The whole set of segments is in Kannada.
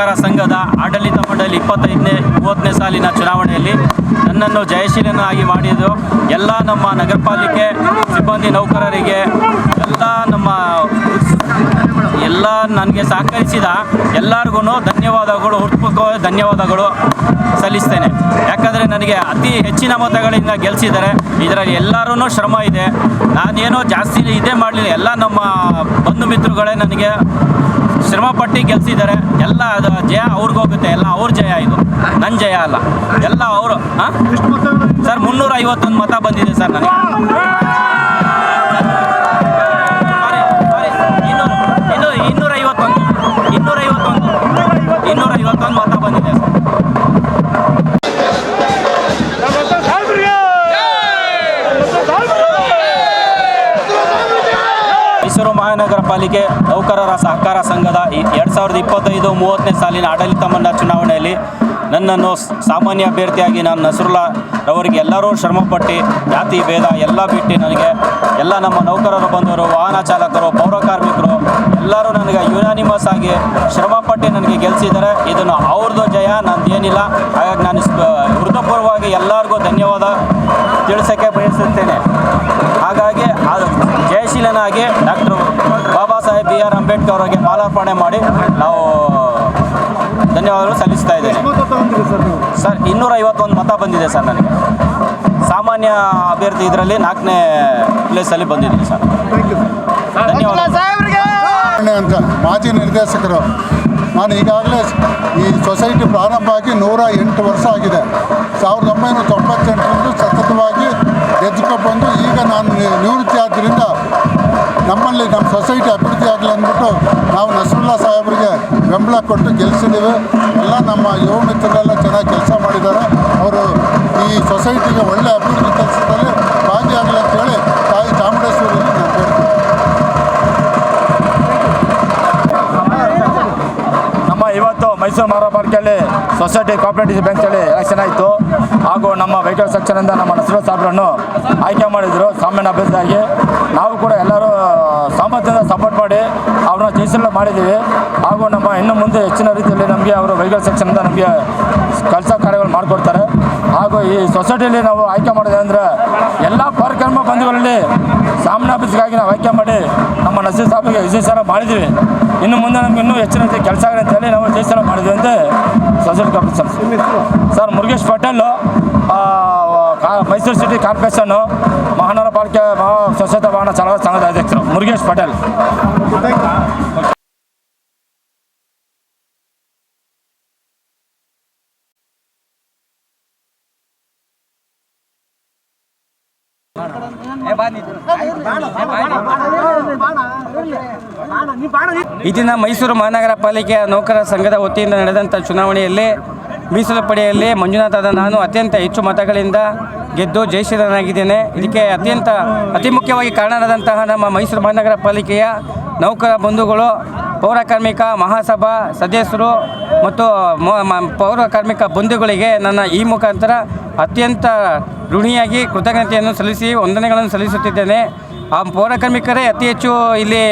ಸಹಕಾರ ಸಂಘದ ಆಡಳಿತ ಮಂಡಳಿ ಇಪ್ಪತ್ತೈದನೇ, ಮೂವತ್ತನೇ ಸಾಲಿನ ಚುನಾವಣೆಯಲ್ಲಿ ನನ್ನನ್ನು ಜಯಶೀಲನಾಗಿ ಮಾಡಿದ್ದು ಎಲ್ಲ ನಮ್ಮ ನಗರಪಾಲಿಕೆ ಸಿಬ್ಬಂದಿ ನೌಕರರಿಗೆ, ಎಲ್ಲ ನಮ್ಮ ಎಲ್ಲ ನನಗೆ ಸಹಕರಿಸಿದ ಎಲ್ಲರಿಗೂ ಧನ್ಯವಾದಗಳು, ಹೃತ್ಪೂರ್ವಕವಾದ ಧನ್ಯವಾದಗಳು ಸಲ್ಲಿಸ್ತೇನೆ. ಯಾಕಂದರೆ ನನಗೆ ಅತಿ ಹೆಚ್ಚಿನ ಮತಗಳಿಂದ ಗೆಲ್ಲಿಸಿದ್ದಾರೆ ಇದರಲ್ಲಿ ಎಲ್ಲರೂ ಶ್ರಮ ಇದೆ. ನಾನೇನೋ ಜಾಸ್ತಿ ಇದೇ ಮಾಡಲಿಲ್ಲ. ಎಲ್ಲ ನಮ್ಮ ಬಂಧು ಮಿತ್ರಗಳೇ ನನಗೆ ಶ್ರಮಪಟ್ಟು ಗೆಲ್ಸಿದ್ದಾರೆ. ಎಲ್ಲ ಅದು ಜಯ ಅವ್ರಿಗೋಗುತ್ತೆ ಎಲ್ಲ ಅವ್ರ ಜಯ ಇದು. ನನ್ನ ಜಯ ಅಲ್ಲ. ಎಲ್ಲ ಅವರು ಸರ್ ಮುನ್ನೂರ ಐವತ್ತೊಂದು ಮತ ಬಂದಿದೆ ಸರ್ ನನಗೆ. ಪಾಲಿಕೆ ನೌಕರರ ಸಹಕಾರ ಸಂಘದ ಎರಡು ಸಾವಿರದ ಇಪ್ಪತ್ತೈದು ಮೂವತ್ತನೇ ಸಾಲಿನ ಆಡಳಿತ ಮಂಡಳ ಚುನಾವಣೆಯಲ್ಲಿ ನನ್ನನ್ನು ಸಾಮಾನ್ಯ ಅಭ್ಯರ್ಥಿಯಾಗಿ ನಾನು ನಸರುಲ್ಲಾ ರವರಿಗೆ ಎಲ್ಲರೂ ಶ್ರಮಪಟ್ಟು ಜಾತಿ ಭೇದ ಎಲ್ಲ ಬಿಟ್ಟು ನನಗೆ ಎಲ್ಲ ನಮ್ಮ ನೌಕರರು ಬಂದವರು, ವಾಹನ ಚಾಲಕರು, ಪೌರ ಕಾರ್ಮಿಕರು ಎಲ್ಲರೂ ನನಗೆ ಯುನಾನಿಮಸ್ ಆಗಿ ಶ್ರಮಪಟ್ಟು ನನಗೆ ಗೆಲ್ಲಿಸಿದ್ದಾರೆ ಇದನ್ನು ಅವ್ರದ್ದು ಜಯ, ನಂದೇನಿಲ್ಲ. ಹಾಗಾಗಿ ನಾನು ಹೃದಯಪೂರ್ವವಾಗಿ ಎಲ್ಲರಿಗೂ ಧನ್ಯವಾದ ತಿಳಿಸೋಕ್ಕೆ ಬಯಸುತ್ತೇನೆ. ಹಾಗಾಗಿ ಅದು ಜಯಶೀಲನಾಗಿ ಡಾಕ್ಟರ್ ಆರ್ ಅಂಬೇಡ್ಕರ್ ಅವರಿಗೆ ಮಾಲಾರ್ಪಣೆ ಮಾಡಿ ನಾವು ಧನ್ಯವಾದಗಳು ಸಲ್ಲಿಸ್ತಾ ಇದ್ದೇನೆ. ಸರ್ ಇನ್ನೂರ ಐವತ್ತೊಂದು ಮತ ಬಂದಿದೆ ಸರ್ ನನಗೆ. ಸಾಮಾನ್ಯ ಅಭ್ಯರ್ಥಿ ಇದರಲ್ಲಿ ನಾಲ್ಕನೇ ಪ್ಲೇಸಲ್ಲಿ ಬಂದಿದ್ದೀನಿ ಸರ್. ಧನ್ಯವಾದ ಅಂತ ಮಾಜಿ ನಿರ್ದೇಶಕರು. ನಾನು ಈಗಾಗಲೇ ಈ ಸೊಸೈಟಿ ಪ್ರಾರಂಭ ಆಗಿ ನೂರ ಎಂಟು ವರ್ಷ ಆಗಿದೆ. ಸಾವಿರದ ಒಂಬೈನೂರ ತೊಂಬತ್ತೆಂಟರಂದು ಸತತವಾಗಿ ಎದ್ಕೊಂಡು ಬಂದು ಈಗ ನಾನು ನಿವೃತ್ತಿ ಆದ್ದರಿಂದ ನಮ್ಮಲ್ಲಿ ನಮ್ಮ ಸೊಸೈಟಿ ಆಗಲಿ ನಾವು ನಸರುಲ್ಲಾ ಸಾಹೇಬರಿಗೆ ಬೆಂಬಲ ಕೊಟ್ಟು ಗೆಲ್ಲಿಸಿದ್ದೀವಿ ಎಲ್ಲ ನಮ್ಮ ಯುವ ಮಿತ್ರರೆಲ್ಲ ಚೆನ್ನಾಗಿ ಕೆಲಸ ಮಾಡಿದ್ದಾರೆ. ಅವರು ಈ ಸೊಸೈಟಿಗೆ ಒಳ್ಳೆಯ ಅಭಿವೃದ್ಧಿ ಕೆಲಸದಲ್ಲಿ ಭಾಗಿಯಾಗಲಿ ಅಂತೇಳಿ ತಾಯಿ ಚಾಮುಂಡೇಶ್ವರಿ ನಮ್ಮ ಇವತ್ತು ಮೈಸೂರು ಮಹಾನಗರಪಾಲಿಕೆಯಲ್ಲಿ ಸೊಸೈಟಿ ಕೋಆಪರೇಟಿವ್ ಹೇಳಿ ಎಲೆಕ್ಷನ್ ಆಯಿತು. ಹಾಗೂ ನಮ್ಮ ವೆಹಿಕಲ್ ಸೆಕ್ಷನಿಂದ ನಮ್ಮ ನಸರು ಸಾಹೇಬ್ರನ್ನು ಆಯ್ಕೆ ಮಾಡಿದರು. ಸಾಮಾನ್ಯ ಅಭ್ಯರ್ಥಿಯಾಗಿ. ನಾವು ಕೂಡ ಎಲ್ಲರೂ ಸಾಮರ್ಥ್ಯದ ಸಪೋರ್ಟ್ ಮಾಡಿ ಅವ್ರನ್ನ ಜಯಿಸಲು ಮಾಡಿದ್ದೀವಿ. ಹಾಗೂ ನಮ್ಮ ಇನ್ನು ಮುಂದೆ ಹೆಚ್ಚಿನ ರೀತಿಯಲ್ಲಿ ನಮಗೆ ಅವರು ವೆಹಿಕಲ್ ಸೆಕ್ಷನಿಂದ ನಮಗೆ ಕೆಲಸ ಕಾರ್ಯಗಳು ಮಾಡಿಕೊಡ್ತಾರೆ. ಹಾಗೂ ಈ ಸೊಸೈಟಿಯಲ್ಲಿ ನಾವು ಆಯ್ಕೆ ಮಾಡಿದೆ ಅಂದರೆ ಎಲ್ಲ ಕಾರ್ಯಕ್ರಮ ಬಂಧುಗಳಲ್ಲಿ ಸಾಮಾನ್ಯ ಆಫೀಸ್ಗಾಗಿ ನಾವು ಆಯ್ಕೆ ಮಾಡಿ ನಮ್ಮ ನಸೀರ್ ಸಾಹಬ್ಗೆ ವಿಶೇಷ ಮಾಡಿದ್ದೀವಿ. ಇನ್ನು ಮುಂದೆ ನಮ್ಗೆ ಇನ್ನೂ ಹೆಚ್ಚಿನ ರೀತಿ ಕೆಲಸ ಆಗಲಿ ಅಂತೇಳಿ ನಾವು ವಿಜಯಸರ ಮಾಡಿದ್ವಿ ಅಂತ society corporation sir. Murugesh Patel Mysuru city corporation ಮಹಾನಗರ ಪಾಲಿಕೆ ಮಹಾ ಸ್ವಚ್ಛತಾ ವಾಹನ ಚಾಲಕ ಸಂಘದ ಅಧ್ಯಕ್ಷರು ಮುರುಗೇಶ್ ಪಟೇಲ್. ಈ ದಿನ ಮೈಸೂರು ಮಹಾನಗರ ಪಾಲಿಕೆಯ ನೌಕರರ ಸಂಘದ ವತಿಯಿಂದ ನಡೆದಂಥ ಚುನಾವಣೆಯಲ್ಲಿ ಮೀಸಲು ಪಡೆಯಲ್ಲಿ ಮಂಜುನಾಥಾದ ನಾನು ಅತ್ಯಂತ ಹೆಚ್ಚು ಮತಗಳಿಂದ ಗೆದ್ದು ಜಯಶೀಲನಾಗಿದ್ದೇನೆ. ಇದಕ್ಕೆ ಅತ್ಯಂತ ಅತಿ ಮುಖ್ಯವಾಗಿ ಕಾರಣರಾದಂತಹ ನಮ್ಮ ಮೈಸೂರು ಮಹಾನಗರ ಪಾಲಿಕೆಯ ನೌಕರ ಬಂಧುಗಳು, ಪೌರ ಕಾರ್ಮಿಕ, ಮಹಾಸಭಾ ಸದಸ್ಯರು ಮತ್ತು ಪೌರ ಕಾರ್ಮಿಕ ಬಂಧುಗಳಿಗೆ ನನ್ನ ಈ ಮುಖಾಂತರ ಅತ್ಯಂತ ಋಣಿಯಾಗಿ ಕೃತಜ್ಞತೆಯನ್ನು ಸಲ್ಲಿಸಿ, ವಂದನೆಗಳನ್ನು ಸಲ್ಲಿಸುತ್ತಿದ್ದೇನೆ. ಆ ಪೌರ ಕಾರ್ಮಿಕರೇ ಅತಿ ಹೆಚ್ಚು ಇಲ್ಲಿ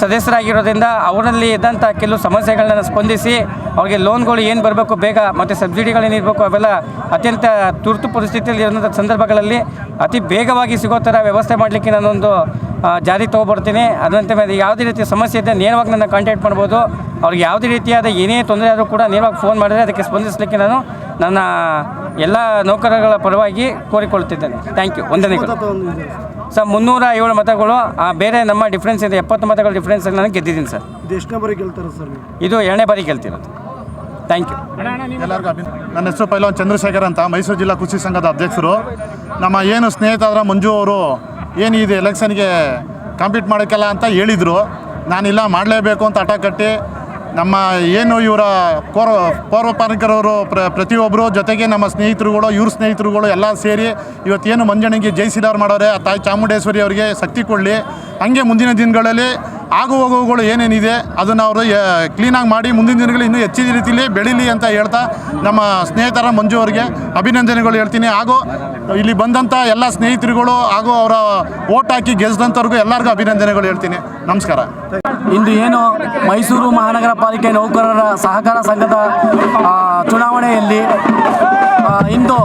ಸದಸ್ಯರಾಗಿರೋದ್ರಿಂದ ಅವರಲ್ಲಿ ಇದ್ದಂಥ ಕೆಲವು ಸಮಸ್ಯೆಗಳನ್ನ ಸ್ಪಂದಿಸಿ, ಅವರಿಗೆ ಲೋನ್ಗಳು ಏನು ಬರಬೇಕು ಬೇಗ ಮತ್ತು ಸಬ್ಸಿಡಿಗಳೇನು ಇರಬೇಕು ಅವೆಲ್ಲ ಅತ್ಯಂತ ತುರ್ತು ಪರಿಸ್ಥಿತಿಯಲ್ಲಿ ಇರೋಂಥ ಸಂದರ್ಭಗಳಲ್ಲಿ ಅತಿ ಬೇಗವಾಗಿ ಸಿಗೋ ಥರ ವ್ಯವಸ್ಥೆ ಮಾಡಲಿಕ್ಕೆ ನಾನೊಂದು ಜಾರಿ ತೊಗೊಬರ್ತೀನಿ. ಅದರಂತೆ ಮೇಲೆ ಯಾವುದೇ ರೀತಿಯ ಸಮಸ್ಯೆ ಇದ್ದರೆ ನೇರವಾಗಿ ನನ್ನ ಕಾಂಟ್ಯಾಕ್ಟ್ ಮಾಡ್ಬೋದು. ಅವ್ರಿಗೆ ಯಾವುದೇ ರೀತಿಯಾದ ಏನೇ ತೊಂದರೆ ಆದರೂ ಕೂಡ ನೇರವಾಗಿ ಫೋನ್ ಮಾಡಿದರೆ ಅದಕ್ಕೆ ಸ್ಪಂದಿಸಲಿಕ್ಕೆ ನಾನು ನನ್ನ ಎಲ್ಲ ನೌಕರಗಳ ಪರವಾಗಿ ಕೋರಿಕೊಳ್ತಿದ್ದೇನೆ ಥ್ಯಾಂಕ್ ಯು ವಂದನೆಗಳು. ಸರ್ ಮುನ್ನೂರ ಏಳು ಮತಗಳು. ಆ, ಬೇರೆ ನಮ್ಮ ಡಿಫ್ರೆನ್ಸ್ ಇದೆ. ಎಪ್ಪತ್ತು ಮತಗಳ ಡಿಫ್ರೆನ್ಸ್ ನಾನು ಗೆದ್ದಿದ್ದೀನಿ ಸರ್. ಎಷ್ಟನೇ ಬಾರಿ ಗೆಲ್ತಾರೆ ಸರ್ ಇದು ಎರಡನೇ ಬಾರಿ ಗೆಲ್ತಿರೋದು. ಥ್ಯಾಂಕ್ ಯು ಎಲ್ಲರಿಗೂ ನನ್ನ ಹೆಸರು ಪೈಲವನ್ ಚಂದ್ರಶೇಖರ್ ಅಂತ. ಮೈಸೂರು ಜಿಲ್ಲಾ ಕೃಷಿ ಸಂಘದ ಅಧ್ಯಕ್ಷರು. ನಮ್ಮ ಏನು ಸ್ನೇಹಿತರಾದ ಮಂಜು ಅವರು ಏನು ಇದು ಎಲೆಕ್ಷನ್ಗೆ ಕಾಂಪೀಟ್ ಮಾಡೋಕ್ಕಲ್ಲ ಅಂತ ಹೇಳಿದರು. ನಾನಿಲ್ಲ ಮಾಡಲೇಬೇಕು ಅಂತ ಹಠ ಕಟ್ಟಿ ನಮ್ಮ ಏನು ಇವರ ಪೌರ ಪೌರಪಾಲಿಕರವರು ಪ್ರ ಪ್ರತಿಯೊಬ್ಬರು ಜೊತೆಗೆ ನಮ್ಮ ಸ್ನೇಹಿತರುಗಳು, ಇವ್ರ ಸ್ನೇಹಿತರುಗಳು ಎಲ್ಲ ಸೇರಿ ಇವತ್ತೇನು ಮಂಜಣಿಗೆ ಜೈಸಿದಾರ್ ಮಾಡೋರೆ, ಆ ತಾಯಿ ಚಾಮುಂಡೇಶ್ವರಿ ಅವರಿಗೆ ಶಕ್ತಿ ಕೊಡಲಿ. ಹಾಗೆ ಮುಂದಿನ ದಿನಗಳಲ್ಲಿ ಆಗು ಹೋಗುಗಳು ಏನೇನಿದೆ ಅದನ್ನು ಅವರು ಕ್ಲೀನಾಗಿ ಮಾಡಿ ಮುಂದಿನ ದಿನಗಳು ಇನ್ನೂ ಹೆಚ್ಚಿನ ರೀತಿಯಲ್ಲಿ ಬೆಳೀಲಿ ಅಂತ ಹೇಳ್ತಾ ನಮ್ಮ ಸ್ನೇಹಿತರ ಮಂಜು ಅವರಿಗೆ ಅಭಿನಂದನೆಗಳು ಹೇಳ್ತೀನಿ. ಹಾಗೂ ಇಲ್ಲಿ ಬಂದಂಥ ಎಲ್ಲ ಸ್ನೇಹಿತರುಗಳು ಹಾಗೂ ಅವರ ಓಟ್ ಹಾಕಿ ಗೆದ್ದಂಥವ್ರಿಗೂ ಎಲ್ಲರಿಗೂ ಅಭಿನಂದನೆಗಳು ಹೇಳ್ತೀನಿ. ನಮಸ್ಕಾರ. ಇಂದು ಏನು ಮೈಸೂರು ಮಹಾನಗರ ಪಾಲಿಕೆ ನೌಕರರ ಸಹಕಾರ ಸಂಘದ ಚುನಾವಣೆಯಲ್ಲಿ ಇಂದು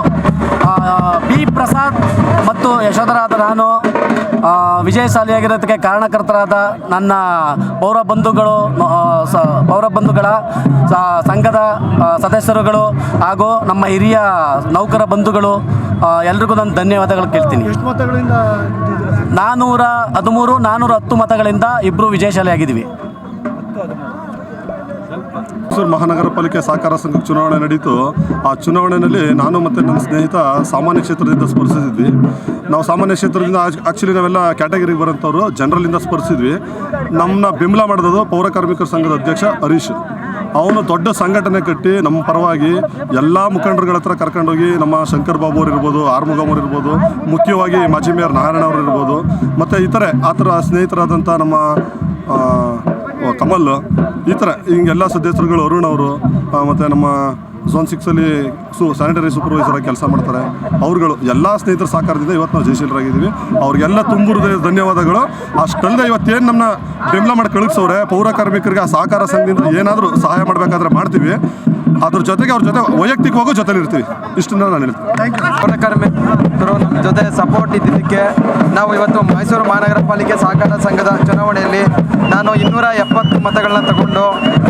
ಬಿ ಪ್ರಸಾದ್ ಮತ್ತು ಯಶೋಧರಾದ ನಾನು ವಿಜಯಶಾಲಿಯಾಗಿರೋದಕ್ಕೆ ಕಾರಣಕರ್ತರಾದ ನನ್ನ ಪೌರ ಬಂಧುಗಳು ಪೌರ ಬಂಧುಗಳ ಸಂಘದ ಸದಸ್ಯರುಗಳು ಹಾಗೂ ನಮ್ಮ ಹಿರಿಯ ನೌಕರ ಬಂಧುಗಳು ಎಲ್ರಿಗೂ ನಾನು ಧನ್ಯವಾದಗಳು ಕೇಳ್ತೀನಿ. ನಾನ್ನೂರ ಹದಿಮೂರು ನಾನ್ನೂರ ಹತ್ತು ಮತಗಳಿಂದ ಇಬ್ಬರು ವಿಜಯಶಾಲಿಯಾಗಿದ್ದೀವಿ ಮೈಸೂರು ಮಹಾನಗರ ಪಾಲಿಕೆ ಸಹಕಾರ ಸಂಘಕ್ಕೆ ಚುನಾವಣೆ ನಡೀತು. ಆ ಚುನಾವಣೆಯಲ್ಲಿ ನಾನು ಮತ್ತು ನನ್ನ ಸ್ನೇಹಿತ ಸಾಮಾನ್ಯ ಕ್ಷೇತ್ರದಿಂದ ಸ್ಪರ್ಧಿಸಿದ್ವಿ. ನಾವು ಸಾಮಾನ್ಯ ಕ್ಷೇತ್ರದಿಂದ ಆ್ಯಕ್ಚುಲಿ ನಾವೆಲ್ಲ ಕ್ಯಾಟಗರಿಗೆ ಬರೋಂಥವ್ರು ಜನರಲಿಂದ ಸ್ಪರ್ಧಿಸಿದ್ವಿ. ನಮ್ಮನ್ನ ಬೆಂಬಲ ಪೌರ ಕಾರ್ಮಿಕರ ಸಂಘದ ಅಧ್ಯಕ್ಷ ಹರೀಶ್. ಅವನು ದೊಡ್ಡ ಸಂಘಟನೆ ಕಟ್ಟಿ ನಮ್ಮ ಪರವಾಗಿ ಎಲ್ಲ ಮುಖಂಡರುಗಳ ಹತ್ರ ಕರ್ಕೊಂಡೋಗಿ ನಮ್ಮ ಶಂಕರ್ ಬಾಬು ಅವ್ರು ಇರ್ಬೋದು ಆರ್ಮುಗಮ್ ಅವ್ರು ಇರ್ಬೋದು, ಮುಖ್ಯವಾಗಿ ಮಾಜಿ ಮೇಯರ್ ನಾರಾಯಣ ಅವರು ಇರ್ಬೋದು, ಮತ್ತು ಇತರೆ, ಆ ಥರ ಸ್ನೇಹಿತರಾದಂಥ ನಮ್ಮ ಕಮಲ್, ಈ ಥರ ಹಿಂಗೆಲ್ಲ ಸದಸ್ಯರುಗಳು ಅರುಣ್ ಅವರು ಮತ್ತು ನಮ್ಮ ಝೋನ್ ಸಿಕ್ಸಲ್ಲಿ ಸು ಸ್ಯಾನಿಟರಿ ಸೂಪರ್ವೈಸರ್ ಆಗಿ ಕೆಲಸ ಮಾಡ್ತಾರೆ. ಅವ್ರುಗಳು ಎಲ್ಲ ಸ್ನೇಹಿತರ ಸಹಕಾರದಿಂದ ಇವತ್ತು ನಾವು ಜಯಶೀಲರಾಗಿದ್ದೀವಿ. ಅವ್ರಿಗೆಲ್ಲ ತುಂಬ ಹೃದಯದ ಧನ್ಯವಾದಗಳು. ಅಷ್ಟಲ್ಲದೆ ಇವತ್ತೇನು ನಮ್ಮ ಬೆಂಬಲ ಮಾಡಿ ಕಳಿಸೋರೆ ಪೌರ ಕಾರ್ಮಿಕರಿಗೆ ಆ ಸಹಕಾರ ಸಂಘದಿಂದ ಏನಾದರೂ ಸಹಾಯ ಮಾಡಬೇಕಾದ್ರೆ ಮಾಡ್ತೀವಿ. ಅದ್ರ ಜೊತೆಗೆ ಅವ್ರ ಜೊತೆ ವೈಯಕ್ತಿಕವಾಗೂ ಜೊತೆಲಿ ಇರ್ತೀವಿ. ಇಷ್ಟನ್ನ ನಾನು ಹೇಳ್ತೀನಿ. ಜೊತೆ ಸಪೋರ್ಟ್ ಇದ್ದಿದ್ದಕ್ಕೆ ನಾವು ಇವತ್ತು ಮೈಸೂರು ಮಹಾನಗರ ಪಾಲಿಕೆ ಸಹಕಾರ ಸಂಘದ ಚುನಾವಣೆಯಲ್ಲಿ ನಾನು ಇನ್ನೂರ ಎಪ್ಪತ್ತು ಮತಗಳನ್ನ ತಗೊಂಡು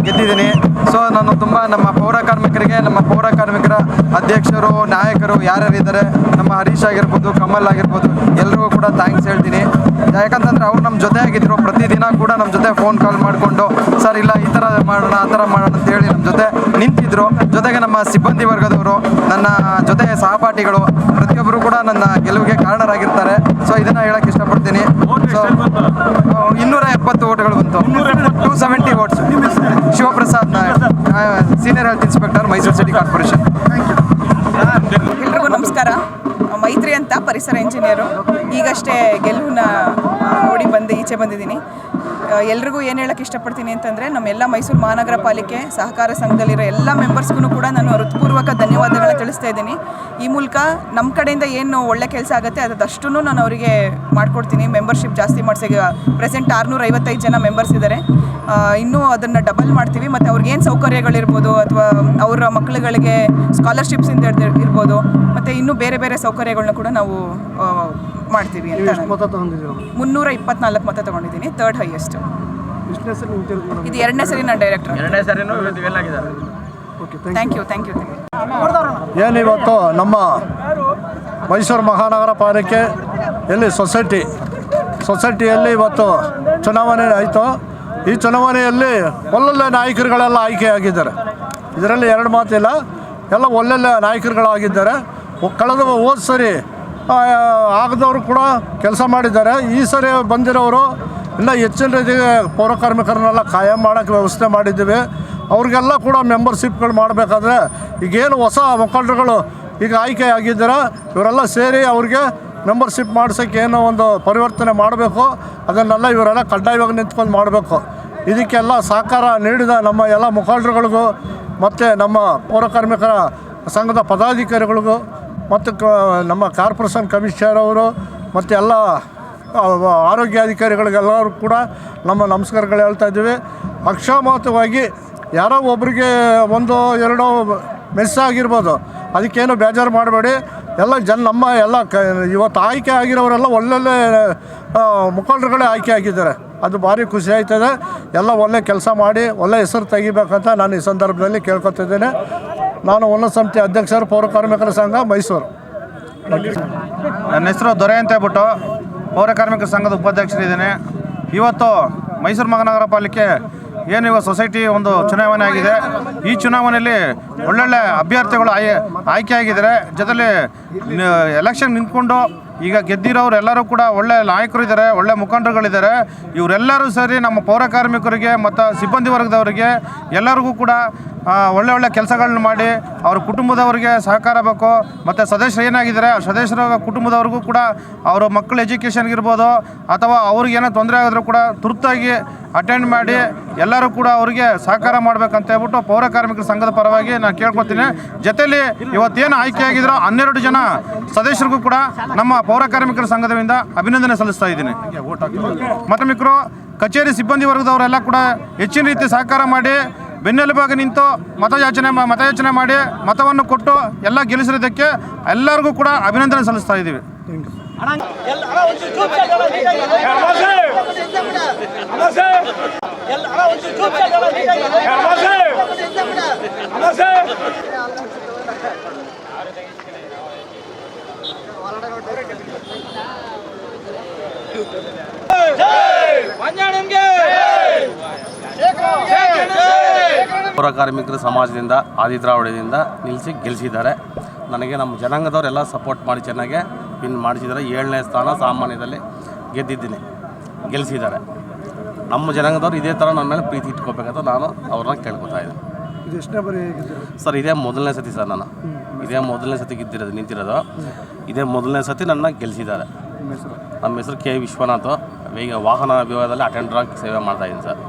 ಗೆದ್ದಿದ್ದೀನಿ. ಸೊ ನಾನು ತುಂಬ ನಮ್ಮ ಪೌರ ಕಾರ್ಮಿಕರಿಗೆ, ನಮ್ಮ ಪೌರ ಕಾರ್ಮಿಕರ ಅಧ್ಯಕ್ಷರು, ನಾಯಕರು ಯಾರ್ಯಾರಿದ್ದಾರೆ, ನಮ್ಮ ಹರೀಶ್ ಆಗಿರ್ಬೋದು, ಕಮಲ್ ಆಗಿರ್ಬೋದು, ಎಲ್ರಿಗೂ ಕೂಡ ಥ್ಯಾಂಕ್ಸ್ ಹೇಳ್ತೀನಿ. ಯಾಕಂತಂದ್ರೆ ಅವ್ರು ನಮ್ಮ ಜೊತೆ ಆಗಿದ್ರು. ಪ್ರತಿದಿನ ಕೂಡ ನಮ್ಮ ಜೊತೆ ಫೋನ್ ಕಾಲ್ ಮಾಡಿಕೊಂಡು ಸರ್ ಇಲ್ಲ ಈ ಥರ ಮಾಡೋಣ ಆ ಥರ ಮಾಡೋಣ ಅಂತ ಹೇಳಿ ನಮ್ಮ ಜೊತೆ ನಿಂತಿದ್ರು. ಜೊತೆಗೆ ನಮ್ಮ ಸಿಬ್ಬಂದಿ ವರ್ಗದವರು ನನ್ನ ಜೊತೆ ಸಹಪಾಠಿಗಳು ಪ್ರತಿಯೊಬ್ಬರು ಕೂಡ ನನ್ನ ಗೆಲುವಿಗೆ ಕಾರಣರಾಗಿರ್ತಾರೆ. ಸೊ ಇದನ್ನ ಹೇಳಕ್ ಇಷ್ಟಪಡ್ತೀನಿ. ಸೊ ಇನ್ನೂರ ಎಪ್ಪತ್ತು ಓಟ್ಗಳು ಬಂತು. Two seventy votes Shivaprasad Nayak. Senior health inspector Mysuru city corporation ಎಲ್ರಿಗೂ ನಮಸ್ಕಾರ. ಮೈತ್ರಿ ಅಂತ ಪರಿಸರ ಇಂಜಿನಿಯರು ಈಗಷ್ಟೇ ಗೆಲುವನ್ನ ನೋಡಿ ಬಂದು, ಈಚೆ ಬಂದಿದ್ದೀನಿ. ಎಲ್ರಿಗೂ ಏನು ಹೇಳಕ್ಕೆ ಇಷ್ಟಪಡ್ತೀನಿ ಅಂತಂದರೆ, ನಮ್ಮೆಲ್ಲ ಮೈಸೂರು ಮಹಾನಗರ ಪಾಲಿಕೆ ಸಹಕಾರ ಸಂಘದಲ್ಲಿರೋ ಎಲ್ಲ ಮೆಂಬರ್ಸ್ಗೂ ಕೂಡ ನಾನು ಹೃತ್ಪೂರ್ವಕ ಧನ್ಯವಾದಗಳನ್ನ ತಿಳಿಸ್ತಾ ಇದ್ದೀನಿ. ಈ ಮೂಲಕ ನಮ್ಮ ಕಡೆಯಿಂದ ಏನು ಒಳ್ಳೆ ಕೆಲಸ ಆಗುತ್ತೆ ಅದಷ್ಟು ನಾನು ಅವರಿಗೆ ಮಾಡಿಕೊಡ್ತೀನಿ. ಮೆಂಬರ್ಶಿಪ್ ಜಾಸ್ತಿ ಮಾಡಿಸಿ ಪ್ರೆಸೆಂಟ್ ಆರುನೂರ ಐವತ್ತೈದು ಜನ ಮೆಂಬರ್ಸ್ ಇದ್ದಾರೆ ಇನ್ನೂ ಅದನ್ನು ಡಬಲ್ ಮಾಡ್ತೀವಿ. ಮತ್ತು ಅವ್ರಿಗೇನು ಸೌಕರ್ಯಗಳಿರ್ಬೋದು ಅಥವಾ ಅವರ ಮಕ್ಕಳುಗಳಿಗೆ ಸ್ಕಾಲರ್ಶಿಪ್ಸಿಂದ ಇರ್ಬೋದು. ಮತ್ತು ಇನ್ನೂ ಬೇರೆ ಬೇರೆ ಸೌಕರ್ಯಗಳನ್ನ ಕೂಡ ನಾವು ಮಾಡ್ತೀವಿ ಅಂತ ಎಷ್ಟು ಮತ ತಗೊಂಡಿದ್ದೀರ? ಮುನ್ನೂರ ಇಪ್ಪತ್ನಾಲ್ಕು ಮತ ತಗೊಂಡಿದ್ದೀನಿ ತರ್ಡ್ ಹೈಯೆಸ್ಟ್ ಎಷ್ಟನೇ ಸಲ ಇದು ಎರಡನೇ ಸರಿ ನಾನು ಡೈರೆಕ್ಟರ್ ಎರಡನೇ ಸರಿನೂ okay thank you thank you thank you ಏನಿವತ್ತು ನಮ್ಮ ಮೈಸೂರು ಮಹಾನಗರ ಪಾಲಿಕೆ ಎಲ್ಲಿ ಸೊಸೈಟಿ ಸೊಸೈಟಿಯಲ್ಲಿ ಇವತ್ತು ಚುನಾವಣೆ ಆಯಿತು. ಈ ಚುನಾವಣೆಯಲ್ಲಿ ಒಳ್ಳೊಳ್ಳೆ ನಾಯಕರುಗಳೆಲ್ಲ ಆಯ್ಕೆಯಾಗಿದ್ದಾರೆ. ಇದರಲ್ಲಿ ಎರಡು ಮಾತಿಲ್ಲ ಎಲ್ಲ ಒಳ್ಳೊಳ್ಳೆ ನಾಯಕರುಗಳಾಗಿದ್ದಾರೆ. ಕಳೆದ ಹೋದ ಸರಿ ಆಗದವರು ಕೂಡ ಕೆಲಸ ಮಾಡಿದ್ದಾರೆ. ಈ ಸರಿ ಬಂದಿರೋರು ಇಲ್ಲ, ಹೆಚ್ಚಿನ ರೀತಿಗೆ ಪೌರ ಕಾರ್ಮಿಕರನ್ನೆಲ್ಲ ಮಾಡೋಕ್ಕೆ ವ್ಯವಸ್ಥೆ ಮಾಡಿದ್ದೀವಿ. ಅವ್ರಿಗೆಲ್ಲ ಕೂಡ ಮೆಂಬರ್ಶಿಪ್ಗಳು ಮಾಡಬೇಕಾದ್ರೆ ಈಗೇನು ಹೊಸ ಮುಖಂಡರುಗಳು ಈಗ ಆಯ್ಕೆ ಆಗಿದ್ದಾರೆ? ಇವರೆಲ್ಲ ಸೇರಿ ಅವ್ರಿಗೆ ಮೆಂಬರ್ಶಿಪ್ ಮಾಡಿಸೋಕ್ಕೆ ಏನೋ ಒಂದು ಪರಿವರ್ತನೆ ಮಾಡಬೇಕು. ಅದನ್ನೆಲ್ಲ ಇವರೆಲ್ಲ ಕಡ್ಡಾಯವಾಗಿ ನಿಂತ್ಕೊಂಡು ಮಾಡಬೇಕು. ಇದಕ್ಕೆಲ್ಲ ಸಹಕಾರ ನೀಡಿದ ನಮ್ಮ ಎಲ್ಲ ಮುಖಂಡರುಗಳಿಗೂ, ಮತ್ತು ನಮ್ಮ ಪೌರ ಕಾರ್ಮಿಕರ ಸಂಘದ ಪದಾಧಿಕಾರಿಗಳಿಗೂ ಮತ್ತು ಕ ನಮ್ಮ ಕಾರ್ಪೊರೇಷನ್ ಕಮಿಷನರ್ ಅವರು ಮತ್ತು ಎಲ್ಲ ಆರೋಗ್ಯಾಧಿಕಾರಿಗಳಿಗೆಲ್ಲರೂ ಕೂಡ ನಮ್ಮ ನಮಸ್ಕಾರಗಳು ಹೇಳ್ತಾ ಇದ್ದೀವಿ. ಅಕ್ಷಮಾತವಾಗಿ ಯಾರೋ ಒಬ್ಬರಿಗೆ ಒಂದು, ಎರಡೋ ಮಿಸ್ ಆಗಿರ್ಬೋದು, ಅದಕ್ಕೇನು ಬೇಜಾರು ಮಾಡಬೇಡಿ. ಎಲ್ಲ ಜನ, ನಮ್ಮ ಎಲ್ಲ ಕ, ಇವತ್ತು ಆಯ್ಕೆ ಆಗಿರೋರೆಲ್ಲ ಒಳ್ಳೊಳ್ಳೆ ಮುಖಂಡರುಗಳೇ ಆಯ್ಕೆ ಆಗಿದ್ದಾರೆ. ಅದು ಭಾರಿ ಖುಷಿ ಆಯ್ತದೆ ಎಲ್ಲ ಒಳ್ಳೆ ಕೆಲಸ ಮಾಡಿ, ಒಳ್ಳೆ ಹೆಸರು ತೆಗಿಬೇಕಂತ ನಾನು ಈ ಸಂದರ್ಭದಲ್ಲಿ ಕೇಳ್ಕೊತಿದ್ದೇನೆ. ನಾನು ಉನ್ನತ ಸಮಿತಿ ಅಧ್ಯಕ್ಷರು, ಪೌರ ಕಾರ್ಮಿಕರ ಸಂಘ, ಮೈಸೂರು. ನನ್ನ ಹೆಸರು ದೊರೆ ಅಂತ ಹೇಳ್ಬಿಟ್ಟು ಪೌರ ಕಾರ್ಮಿಕ ಸಂಘದ ಉಪಾಧ್ಯಕ್ಷರಿದ್ದೇನೆ. ಇವತ್ತು ಮೈಸೂರು ಮಹಾನಗರ ಪಾಲಿಕೆ ಏನು ಇವಾಗ ಸೊಸೈಟಿ ಒಂದು ಚುನಾವಣೆ ಆಗಿದೆ. ಈ ಚುನಾವಣೆಯಲ್ಲಿ ಒಳ್ಳೊಳ್ಳೆ ಅಭ್ಯರ್ಥಿಗಳು ಆಯ್, ಆಯ್ಕೆ ಆಗಿದ್ದಾರೆ. ಜೊತೆಲಿ ಎಲೆಕ್ಷನ್ ನಿಂತ್ಕೊಂಡು ಈಗ ಗೆದ್ದಿರೋರು ಎಲ್ಲರೂ ಕೂಡ ಒಳ್ಳೆ ನಾಯಕರು ಇದ್ದಾರೆ, ಒಳ್ಳೆ ಮುಖಂಡರುಗಳಿದ್ದಾರೆ. ಇವರೆಲ್ಲರೂ ಸೇರಿ ನಮ್ಮ ಪೌರ ಕಾರ್ಮಿಕರಿಗೆ ಮತ್ತು ಸಿಬ್ಬಂದಿ ವರ್ಗದವರಿಗೆ ಎಲ್ಲರಿಗೂ ಕೂಡ ಒಳ್ಳೆ ಒಳ್ಳೆ ಕೆಲಸಗಳನ್ನ ಮಾಡಿ ಅವ್ರ ಕುಟುಂಬದವರಿಗೆ ಸಹಕಾರ ಬೇಕು. ಮತ್ತು ಸದಸ್ಯರು ಏನಾಗಿದ್ದಾರೆ, ಆ ಸದಸ್ಯರ ಕುಟುಂಬದವ್ರಿಗೂ ಕೂಡ ಅವರ ಮಕ್ಕಳ ಎಜುಕೇಷನ್ಗಿರ್ಬೋದು ಅಥವಾ ಅವ್ರಿಗೆ ಏನೋ ತೊಂದರೆ ಆಗಿದ್ರು ಕೂಡ ತುರ್ತಾಗಿ ಅಟೆಂಡ್ ಮಾಡಿ ಎಲ್ಲರೂ ಕೂಡ ಅವರಿಗೆ ಸಹಕಾರ ಮಾಡ್ಬೇಕಂತ ಹೇಳ್ಬಿಟ್ಟು ಪೌರ ಕಾರ್ಮಿಕರ ಸಂಘದ ಪರವಾಗಿ ನಾನು ಕೇಳ್ಕೊತೀನಿ. ಜೊತೆಯಲ್ಲಿ ಇವತ್ತೇನು ಆಯ್ಕೆಯಾಗಿದ್ರೋ ಹನ್ನೆರಡು ಜನ ಸದಸ್ಯರಿಗೂ ಕೂಡ ನಮ್ಮ ಪೌರ ಕಾರ್ಮಿಕರ ಸಂಘದಿಂದ ಅಭಿನಂದನೆ ಸಲ್ಲಿಸ್ತಾ ಇದ್ದೀನಿ. ಮತ್ತು ಮಿಕ್ಕರು ಕಚೇರಿ ಸಿಬ್ಬಂದಿ ವರ್ಗದವರೆಲ್ಲ ಕೂಡ ಹೆಚ್ಚಿನ ರೀತಿ ಸಹಕಾರ ಮಾಡಿ ಬೆನ್ನೆಲುಬಾಗಿ ನಿಂತು ಮತಯಾಚನೆ ಮತಯಾಚನೆ ಮಾಡಿ ಮತವನ್ನು ಕೊಟ್ಟು ಎಲ್ಲ ಗೆಲ್ಲಿಸಿರೋದಕ್ಕೆ ಎಲ್ಲರಿಗೂ ಕೂಡ ಅಭಿನಂದನೆ ಸಲ್ಲಿಸ್ತಾ ಇದ್ದೀವಿ. ಪೌರ ಕಾರ್ಮಿಕರ ಸಮಾಜದಿಂದ ಆದಿದ್ರಾವಿಡದಿಂದ ನಿಲ್ಲಿಸಿ ಗೆಲ್ಲಿಸಿದ್ದಾರೆ ನನಗೆ ನಮ್ಮ ಜನಾಂಗದವರೆಲ್ಲ ಸಪೋರ್ಟ್ ಮಾಡಿ ಚೆನ್ನಾಗೆ ವಿನ್ ಮಾಡಿಸಿದ್ದಾರೆ. ಏಳನೇ ಸ್ಥಾನ ಸಾಮಾನ್ಯದಲ್ಲಿ ಗೆದ್ದಿದ್ದೀನಿ. ಗೆಲ್ಲಿಸಿದ್ದಾರೆ ನಮ್ಮ ಜನಾಂಗದವ್ರು ಇದೇ ಥರ ನನ್ನ ಮೇಲೆ ಪ್ರೀತಿ ಇಟ್ಕೋಬೇಕಂತ ನಾನು ಅವ್ರನ್ನ ಕೇಳ್ಕೊತಾ ಇದ್ದೀನಿ. ಸರ್ ಇದೇ ಮೊದಲನೇ ಸತಿ ಸರ್ ನಾನು. ಇದೇ ಮೊದಲನೇ ಸತಿ ಗೆದ್ದಿರೋದು ನಿಂತಿರೋದು. ಇದೇ ಮೊದಲನೇ ಸತಿ ನನ್ನ ಗೆಲ್ಲಿಸಿದ್ದಾರೆ ನಮ್ಮ ಹೆಸರು? ಕೆ ವಿಶ್ವನಾಥ್. ಈಗ ವಾಹನ ವಿಭಾಗದಲ್ಲಿ ಅಟೆಂಡರ್ ಆಗಿ ಸೇವೆ ಮಾಡ್ತಾಯಿದ್ದೀನಿ ಸರ್.